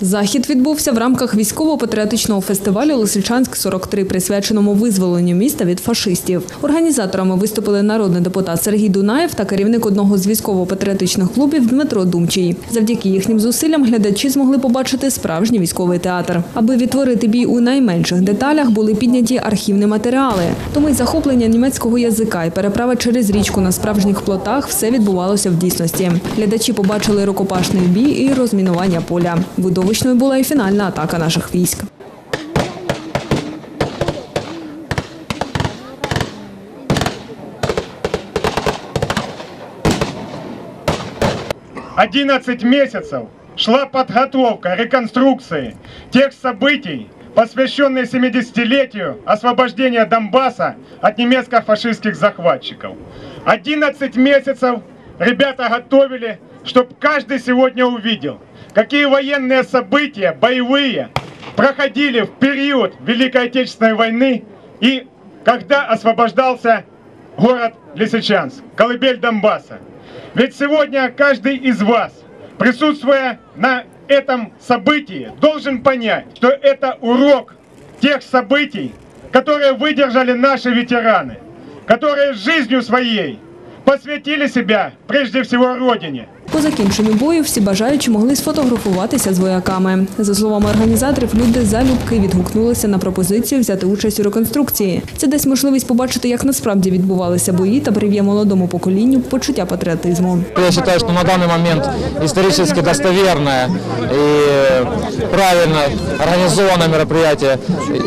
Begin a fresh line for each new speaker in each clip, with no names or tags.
Захід відбувся в рамках військово-патріотичного фестивалю Лисичанськ 43 присвяченому визволенню міста від фашистів. Організаторами виступили народний депутат Сергій Дунаєв та керівник одного з військово-патріотичних клубів Дмитро Думчий. Завдяки їхнім зусиллям глядачі змогли побачити справжній військовий театр. Аби відтворити бій у найменших деталях, були підняті архівні матеріали. Тому й захоплення німецького язика і переправа через річку на справжніх плотах все відбувалося в дійсності. Глядачі побачили рукопашний бій і розмінування поля. Видовищною була і фінальна атака наших військ. –
11 месяцев шла подготовка реконструкции тех событий, посвященные 70-летию освобождения Донбасса от немецко-фашистских захватчиков. 11 месяцев ребята готовили, чтобы каждый сегодня увидел, какие военные события, боевые, проходили в период Великой Отечественной войны и когда освобождался город Лисичанск, колыбель Донбасса. Ведь сегодня каждый из вас, присутствуя на этом событии, должен понять, что это урок тех событий, которые выдержали наши ветераны, которые жизнью своей посвятили себя прежде всего Родине.
По закінченню бою всі бажаючі могли сфотографуватися з вояками. За словами організаторів, люди залюбки відгукнулися на пропозицію взяти участь у реконструкції. Це дасть можливість побачити, як насправді відбувалися бої та прив'є молодому поколінню почуття патріотизму.
Я считаю, что на данный момент исторически достоверное и правильно организованное мероприятие.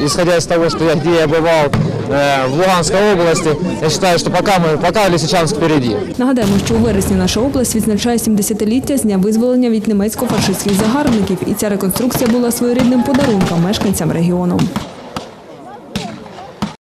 Исходя из того, что я где я бывал э, в Луганской области, я считаю, что пока мы, пока Лисичанск впереди.
Нагадаємо, що у вересні наша область відзначає 70-ліття з дня визволення від німецько-фашистських загарбників, і ця реконструкція була своєрідним подарунком мешканцям регіону.